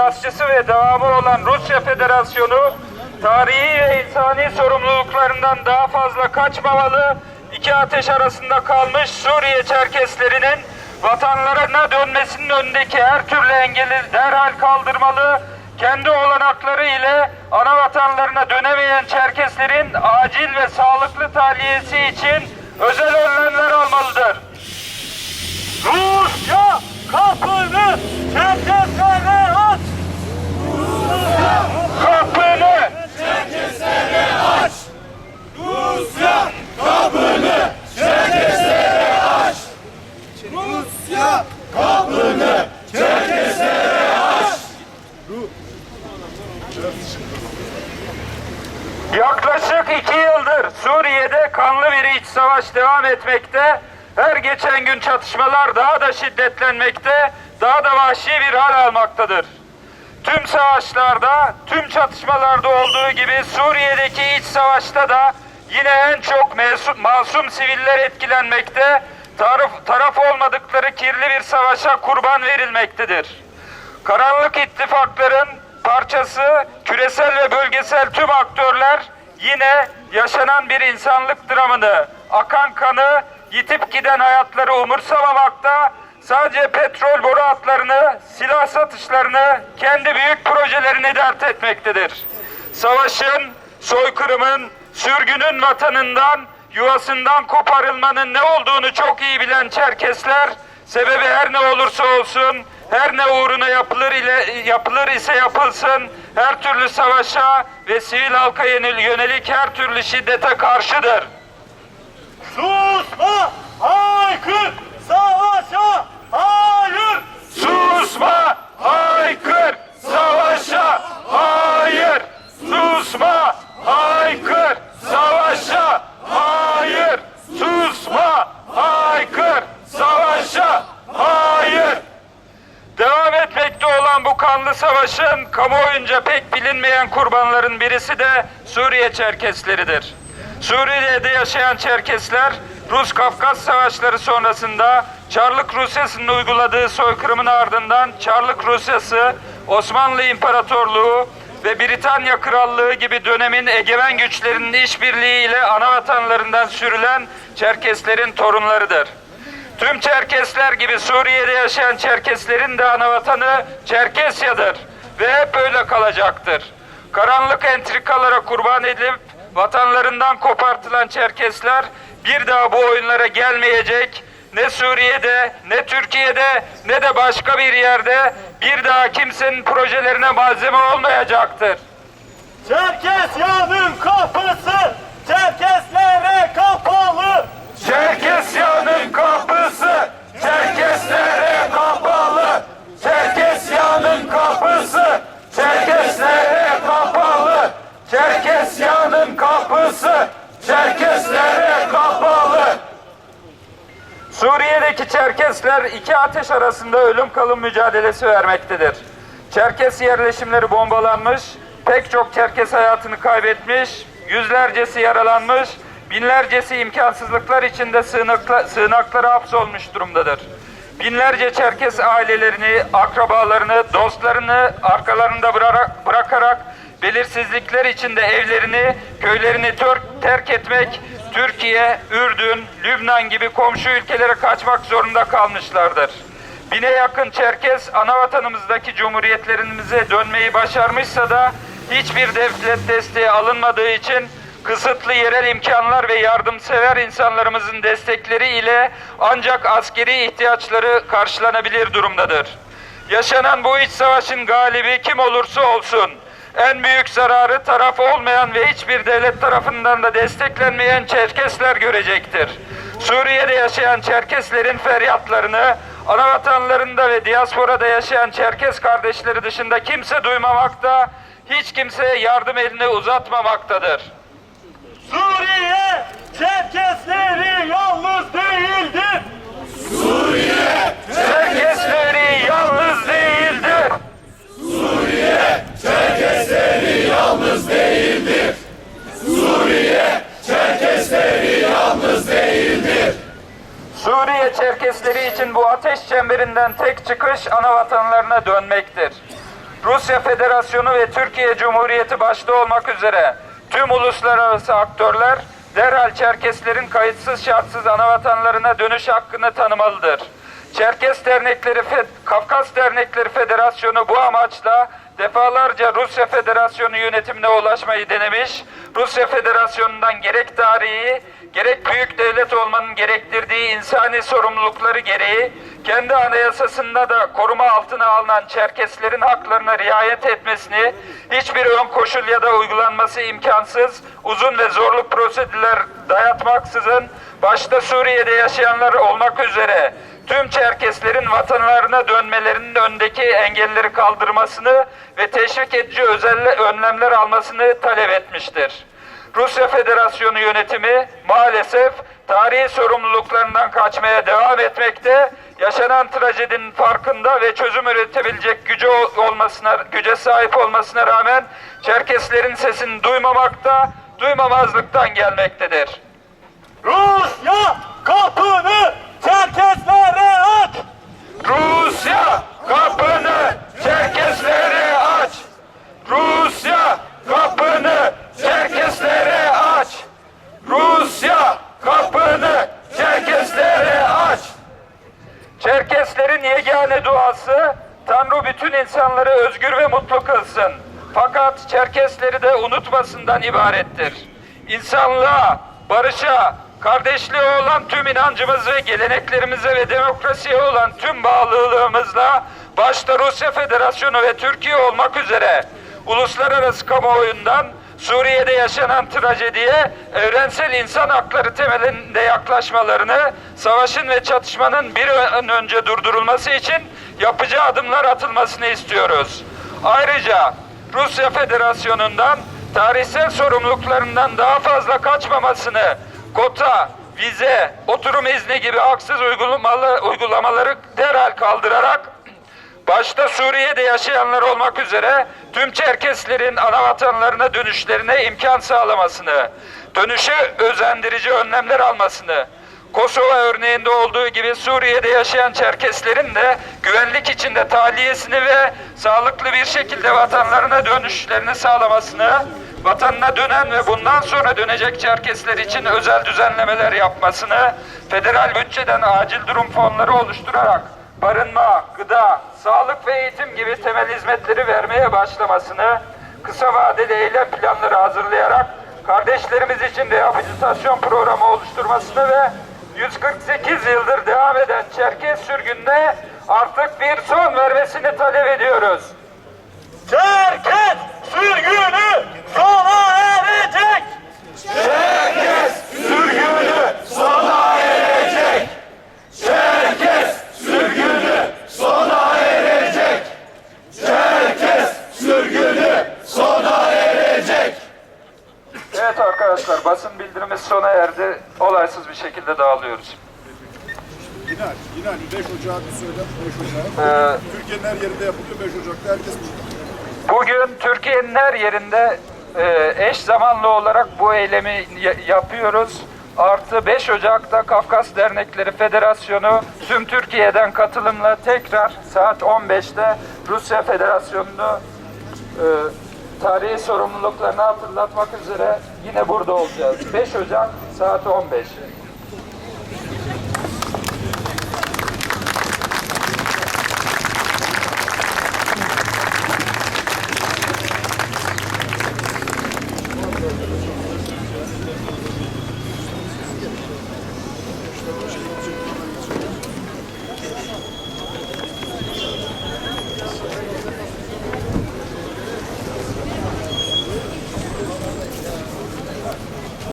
mirasçısı ve devamı olan Rusya Federasyonu tarihi ve insani sorumluluklarından daha fazla kaçmamalı, iki ateş arasında kalmış Suriye Çerkeslerinin vatanlarına dönmesinin önündeki her türlü engeli derhal kaldırmalı, kendi olanakları ile ana vatanlarına dönemeyen Çerkeslerin acil ve sağlıklı tahliyesi için özel önlemler almalıdır. Rusya kapını Çerkeslere aç! Kapını Yaklaşık iki yıldır Suriye'de kanlı bir iç savaş devam etmekte. Her geçen gün çatışmalar daha da şiddetlenmekte, daha da vahşi bir hal almaktadır. Tüm savaşlarda, tüm çatışmalarda olduğu gibi Suriye'deki iç savaşta da yine en çok mesum, masum siviller etkilenmekte, taraf, taraf olmadıkları kirli bir savaşa kurban verilmektedir. Karanlık ittifakların parçası küresel ve bölgesel tüm aktörler yine yaşanan bir insanlık dramını, akan kanı, yitip giden hayatları umursamamakta, sadece petrol boru hatlarını, silah satışlarını, kendi büyük projelerini dert etmektedir. Savaşın, soykırımın, sürgünün vatanından, yuvasından koparılmanın ne olduğunu çok iyi bilen Çerkesler, sebebi her ne olursa olsun, her ne uğruna yapılır ile yapılır ise yapılsın, her türlü savaşa ve sivil halka yönel- yönelik her türlü şiddete karşıdır. Susma! Haykır! Savaşa! Hayır! Susma, haykır, savaşa, hayır. Susma, haykır, savaşa, hayır. Susma, haykır, savaşa, hayır. Devam etmekte olan bu kanlı savaşın kamuoyunca pek bilinmeyen kurbanların birisi de Suriye Çerkesleridir. Suriye'de yaşayan Çerkesler Rus Kafkas Savaşları sonrasında Çarlık Rusyası'nın uyguladığı soykırımın ardından Çarlık Rusyası, Osmanlı İmparatorluğu ve Britanya Krallığı gibi dönemin egemen güçlerinin işbirliğiyle ana vatanlarından sürülen Çerkeslerin torunlarıdır. Tüm Çerkesler gibi Suriye'de yaşayan Çerkeslerin de ana vatanı Çerkesya'dır ve hep öyle kalacaktır. Karanlık entrikalara kurban edilip vatanlarından kopartılan Çerkesler bir daha bu oyunlara gelmeyecek. Ne Suriye'de, ne Türkiye'de, ne de başka bir yerde bir daha kimsenin projelerine malzeme olmayacaktır. Çerkesya'nın kapısı Çerkeslere kapalı! Çerkesya'nın kapısı Çerkeslere kapalı. Çerkesya'nın kapısı Çerkeslere kapalı. Çerkesya'nın kapısı Çerkeslere kapalı. Suriye'deki Çerkesler iki ateş arasında ölüm kalım mücadelesi vermektedir. Çerkes yerleşimleri bombalanmış, pek çok Çerkes hayatını kaybetmiş, yüzlercesi yaralanmış, binlercesi imkansızlıklar içinde sığınakla, sığınaklara hapsolmuş durumdadır. Binlerce Çerkes ailelerini, akrabalarını, dostlarını arkalarında bırakarak belirsizlikler içinde evlerini, köylerini terk etmek, Türkiye, Ürdün, Lübnan gibi komşu ülkelere kaçmak zorunda kalmışlardır. Bine yakın Çerkes ana vatanımızdaki cumhuriyetlerimize dönmeyi başarmışsa da hiçbir devlet desteği alınmadığı için kısıtlı yerel imkanlar ve yardımsever insanlarımızın destekleri ile ancak askeri ihtiyaçları karşılanabilir durumdadır. Yaşanan bu iç savaşın galibi kim olursa olsun en büyük zararı taraf olmayan ve hiçbir devlet tarafından da desteklenmeyen Çerkesler görecektir. Suriye'de yaşayan Çerkeslerin feryatlarını ana ve diasporada yaşayan Çerkes kardeşleri dışında kimse duymamakta, hiç kimseye yardım elini uzatmamaktadır. Suriye Çerkesleri yalnız değildir! Çemberinden tek çıkış ana vatanlarına dönmektir. Rusya Federasyonu ve Türkiye Cumhuriyeti başta olmak üzere tüm uluslararası aktörler derhal Çerkeslerin kayıtsız şartsız anavatanlarına dönüş hakkını tanımalıdır. Çerkes Dernekleri, Fe- Kafkas Dernekleri Federasyonu bu amaçla defalarca Rusya Federasyonu yönetimine ulaşmayı denemiş, Rusya Federasyonu'ndan gerek tarihi, gerek büyük devlet olmanın gerektirdiği insani sorumlulukları gereği, kendi anayasasında da koruma altına alınan Çerkeslerin haklarına riayet etmesini, hiçbir ön koşul ya da uygulanması imkansız, uzun ve zorlu prosedürler dayatmaksızın, başta Suriye'de yaşayanlar olmak üzere tüm Çerkeslerin vatanlarına dönmelerinin önündeki engelleri kaldırmasını ve teşvik edici özel önlemler almasını talep etmiştir. Rusya Federasyonu yönetimi maalesef tarihi sorumluluklarından kaçmaya devam etmekte, yaşanan trajedinin farkında ve çözüm üretebilecek gücü ol- olmasına, güce sahip olmasına rağmen Çerkeslerin sesini duymamakta, duymamazlıktan gelmektedir. Rusya kapını Çerkeslere aç. Rusya kapını Çerkeslere aç. Rusya kapını Çerkeslere aç. Rusya kapını Çerkeslere aç. Çerkeslerin yegane duası Tanrı bütün insanları özgür ve mutlu kılsın. Fakat Çerkesleri de unutmasından ibarettir. İnsanlığa, barışa, kardeşliğe olan tüm inancımız ve geleneklerimize ve demokrasiye olan tüm bağlılığımızla başta Rusya Federasyonu ve Türkiye olmak üzere uluslararası kamuoyundan Suriye'de yaşanan trajediye evrensel insan hakları temelinde yaklaşmalarını, savaşın ve çatışmanın bir an önce durdurulması için yapıcı adımlar atılmasını istiyoruz. Ayrıca Rusya Federasyonu'ndan tarihsel sorumluluklarından daha fazla kaçmamasını, kota, vize, oturum izni gibi haksız uygulamaları derhal kaldırarak Başta Suriye'de yaşayanlar olmak üzere tüm Çerkeslerin ana vatanlarına dönüşlerine imkan sağlamasını, dönüşe özendirici önlemler almasını, Kosova örneğinde olduğu gibi Suriye'de yaşayan Çerkeslerin de güvenlik içinde tahliyesini ve sağlıklı bir şekilde vatanlarına dönüşlerini sağlamasını, vatanına dönen ve bundan sonra dönecek Çerkesler için özel düzenlemeler yapmasını, federal bütçeden acil durum fonları oluşturarak barınma, gıda, sağlık ve eğitim gibi temel hizmetleri vermeye başlamasını, kısa vadeli eylem planları hazırlayarak kardeşlerimiz için rehabilitasyon programı oluşturmasını ve 148 yıldır devam eden Çerkez sürgününe artık bir son vermesini talep ediyoruz. Çerkes sürgünü sona erecek. Sürgünü sona erecek. Çerkez sürgünü sona erecek. Çerkes sürgünü sona erecek. Evet arkadaşlar basın erdi. Olaysız bir şekilde dağılıyoruz. İnan, inan 5 Ocağı bir söyle 5 Ocağı. Ee, Türkiye'nin her yerinde yapılıyor 5 Ocak'ta herkes. Bugün Türkiye'nin her yerinde e, eş zamanlı olarak bu eylemi ya- yapıyoruz. Artı 5 Ocak'ta Kafkas Dernekleri Federasyonu tüm Türkiye'den katılımla tekrar saat 15'te Rusya Federasyonu'nu e, tarihi sorumluluklarını hatırlatmak üzere yine burada olacağız. 5 Ocak saat 15.